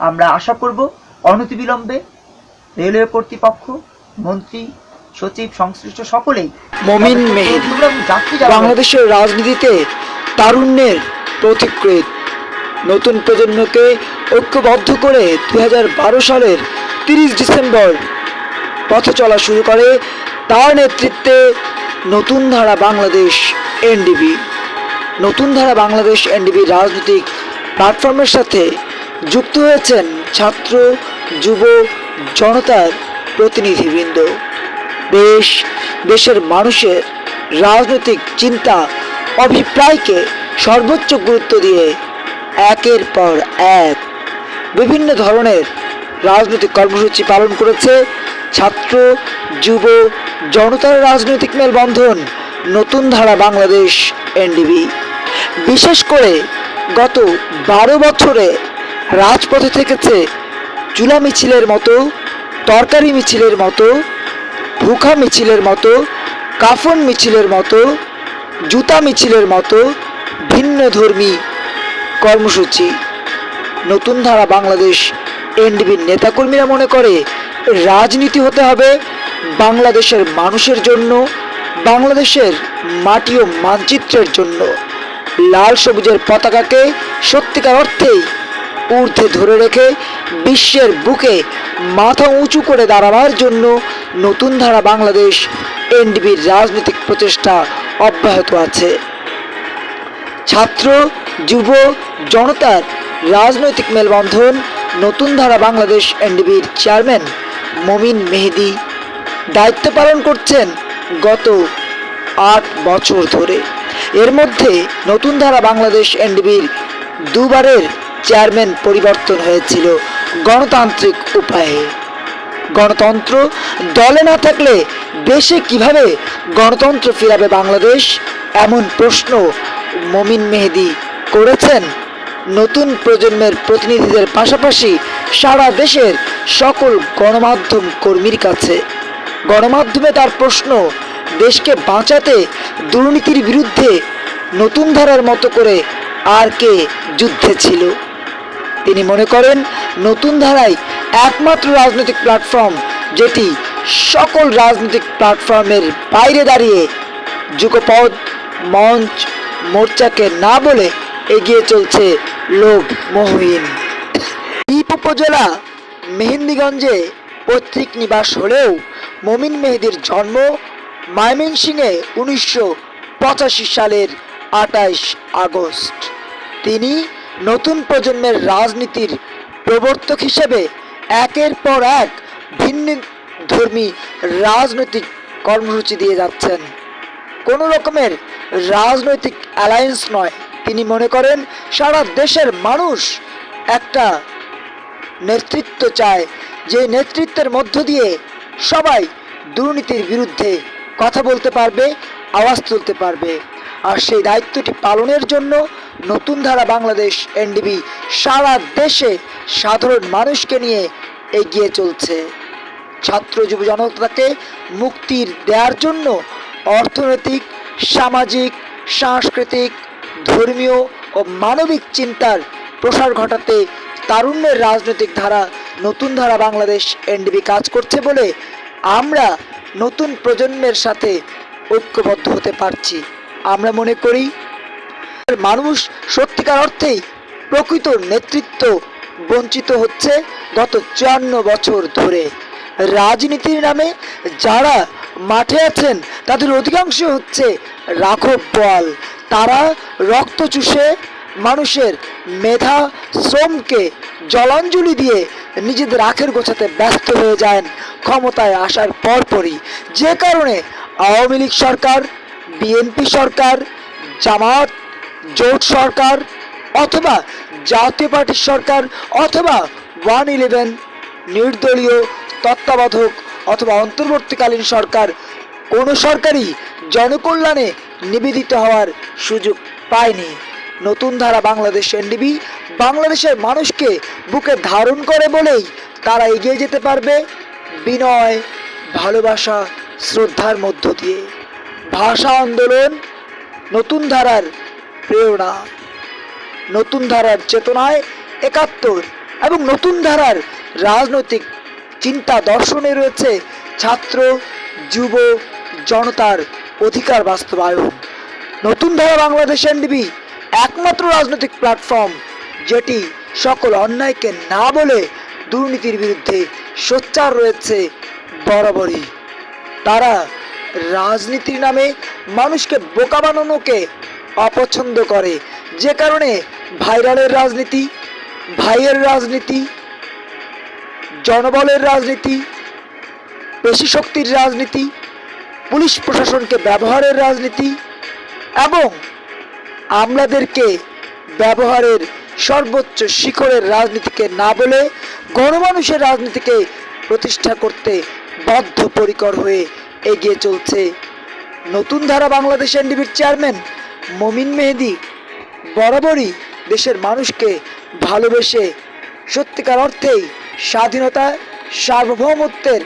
আমরা আশা করব অনতিবিলম্বে রেলওয়ে কর্তৃপক্ষ মন্ত্রী সচিব সংশ্লিষ্ট সকলেই মমিন বাংলাদেশের রাজনীতিতে তারুণ্যের প্রতিকৃত নতুন প্রজন্মকে ঐক্যবদ্ধ করে দু হাজার বারো সালের তিরিশ ডিসেম্বর পথে চলা শুরু করে তার নেতৃত্বে নতুন ধারা বাংলাদেশ এনডিবি। নতুন ধারা বাংলাদেশ এনডিবি রাজনৈতিক প্ল্যাটফর্মের সাথে যুক্ত হয়েছেন ছাত্র, যুব জনতার প্রতিনিধিবৃন্দ। দেশ দেশের মানুষের রাজনৈতিক চিন্তা অভিপ্রায়কে সর্বোচ্চ গুরুত্ব দিয়ে একের পর এক বিভিন্ন ধরনের রাজনৈতিক কর্মসূচি পালন করেছে ছাত্র, যুব জনতার রাজনৈতিক মেলবন্ধন, নতুন ধারা বাংলাদেশ, এনডিবি। বিশেষ করে গত বারো বছরে রাজপথে থেকেছে চুলা মিছিলের মতো, তরকারি মিছিলের মতো, ভুখা মিছিলের মতো, কাফন মিছিলের মতো, জুতা মিছিলের মতো ভিন্ন ধর্মী কর্মসূচি। নতুন ধারা বাংলাদেশ এনডিবির নেতাকর্মীরা মনে করে, রাজনীতি হতে হবে বাংলাদেশের মানুষের জন্য, বাংলাদেশের মাটি ও মানচিত্রের জন্য। লাল সবুজের পতাকাকে সত্যিকার অর্থেই ঊর্ধ্বে ধরে রেখে বিশ্বের বুকে মাথা উঁচু করে দাঁড়াবার জন্য নতুন ধারা বাংলাদেশ এনডিবির রাজনৈতিক প্রচেষ্টা অব্যাহত আছে। ছাত্র, যুব, জনতার রাজনৈতিক মেলবন্ধন নতুন ধারা বাংলাদেশ এনডিবির চেয়ারম্যান মমিন মেহেদি দায়িত্ব পালন করছেন গত আট বছর ধরে। এর মধ্যে নতুন ধারা বাংলাদেশ এনডিবির দুবারের চেয়ারম্যান পরিবর্তন হয়েছিল গণতান্ত্রিক উপায়ে। গণতন্ত্র দলে না থাকলে দেশে কীভাবে গণতন্ত্র ফিরাবে বাংলাদেশ? এমন প্রশ্ন মমিন মেহেদি করেছেন নতুন প্রজন্মের প্রতিনিধিদের পাশাপাশি সারা দেশের সকল গণমাধ্যম কর্মীর কাছে। গণমাধ্যমে তার প্রশ্ন, দেশকে বাঁচাতে দুর্নীতির বিরুদ্ধে নতুন ধারার মতো করে আর কে যুদ্ধে ছিল? তিনি মনে করেন নতুন ধারায় একমাত্র রাজনৈতিক প্ল্যাটফর্ম যেটি সকল রাজনৈতিক প্ল্যাটফর্মের বাইরে দাঁড়িয়ে যুগপদ মঞ্চ, মোর্চাকে না বলে এগিয়ে চলছে লোক মহিন দ্বীপ উপজেলা মেহেন্দিগঞ্জে পৈতৃক নিবাস হলেও মমিন মেহেদির জন্ম ময়মনসিংহে উনিশশো পঁচাশি সালের আটাইশ আগস্ট। তিনি নতুন প্রজন্মের রাজনীতির প্রবর্তক হিসেবে একের পর এক ভিন্ন ধর্মী রাজনৈতিক কর্মসূচি দিয়ে যাচ্ছেন। কোনো রকমের রাজনৈতিক অ্যালায়েন্স নয়। তিনি মনে করেন, সারা দেশের মানুষ একটা নেতৃত্ব চায়। যে নেতৃত্বের মধ্য দিয়ে সবাই দুর্নীতির বিরুদ্ধে কথা বলতে পারবে, আওয়াজ তুলতে পারবে। আর সেই দায়িত্বটি পালনের জন্য নতুন ধারা বাংলাদেশ এনডিবি সারা দেশে সাধারণ মানুষকে নিয়ে এগিয়ে চলছে। ছাত্র যুব জনতাকে মুক্তির দেওয়ার জন্য অর্থনৈতিক, সামাজিক, সাংস্কৃতিক, ধর্মীয় ও মানবিক চিন্তার প্রসার ঘটাতে তারুণ্যের রাজনৈতিক ধারা নতুন ধারা বাংলাদেশ এনডিবি কাজ করছে বলে আমরা নতুন প্রজন্মের সাথে ঐক্যবদ্ধ হতে পারছি। আমরা মনে করি মানুষ সত্যিকার অর্থেই প্রকৃত নেতৃত্ব বঞ্চিত হচ্ছে গত চুয়ান্ন বছর ধরে। রাজনীতির নামে যারা মাঠে আছেন, তাদের অধিকাংশ হচ্ছে রাঘব বোয়াল তারা রক্ত চুষে মানুষের মেধা, শ্রমকে জলাঞ্জলি দিয়ে নিজেদের আখের গোছাতে ব্যস্ত হয়ে যান ক্ষমতায় আসার পরপরই। যে কারণে আওয়ামী লীগ সরকার, বিএনপি সরকার, জামাত জোট সরকার অথবা জাতীয় পার্টির সরকার অথবা ওয়ান ইলেভেন নির্দলীয় তত্ত্বাবধায়ক অথবা অন্তর্বর্তীকালীন সরকার, কোনো সরকারই জনকল্যাণে নিবেদিত হওয়ার সুযোগ পায়নি। নতুন ধারা বাংলাদেশ এনডিবি বাংলাদেশের মানুষকে বুকে ধারণ করে বলেই তারা এগিয়ে যেতে পারবে বিনয়, ভালোবাসা, শ্রদ্ধার মধ্য দিয়ে। ভাষা আন্দোলন নতুন ধারার প্রেরণা নতুন ধারার চেতনায় একাত্তর এবং নতুন ধারার রাজনৈতিক চিন্তা দর্শনে রয়েছে ছাত্র, যুব জনতার অধিকার বাস্তবায়ন। নতুন ধারা বাংলাদেশ এনডিবি, একমাত্র রাজনৈতিক প্ল্যাটফর্ম যেটি সকল অন্যায়কে না বলে দুর্নীতির বিরুদ্ধে সোচ্চার রয়েছে বরাবরই। তারা রাজনীতির নামে মানুষকে বোকা বানানোকে অপছন্দ করে। যে কারণে ভাইরালের রাজনীতি, ভাইয়ের রাজনীতি, জনবলের রাজনীতি, পেশি শক্তির রাজনীতি, পুলিশ প্রশাসনকে ব্যবহারের রাজনীতি এবং আমলাদেরকে ব্যবহারের সর্বোচ্চ শিখরের রাজনীতিকে না বলে গণমানুষের রাজনীতিকে প্রতিষ্ঠা করতে বদ্ধপরিকর হয়ে এগিয়ে চলছে নতুন ধারা বাংলাদেশ এনডিবির চেয়ারম্যান মমিন মেহেদি বরাবরই দেশের মানুষকে ভালোবেসে সত্যিকার অর্থেই স্বাধীনতা সার্বভৌমত্বের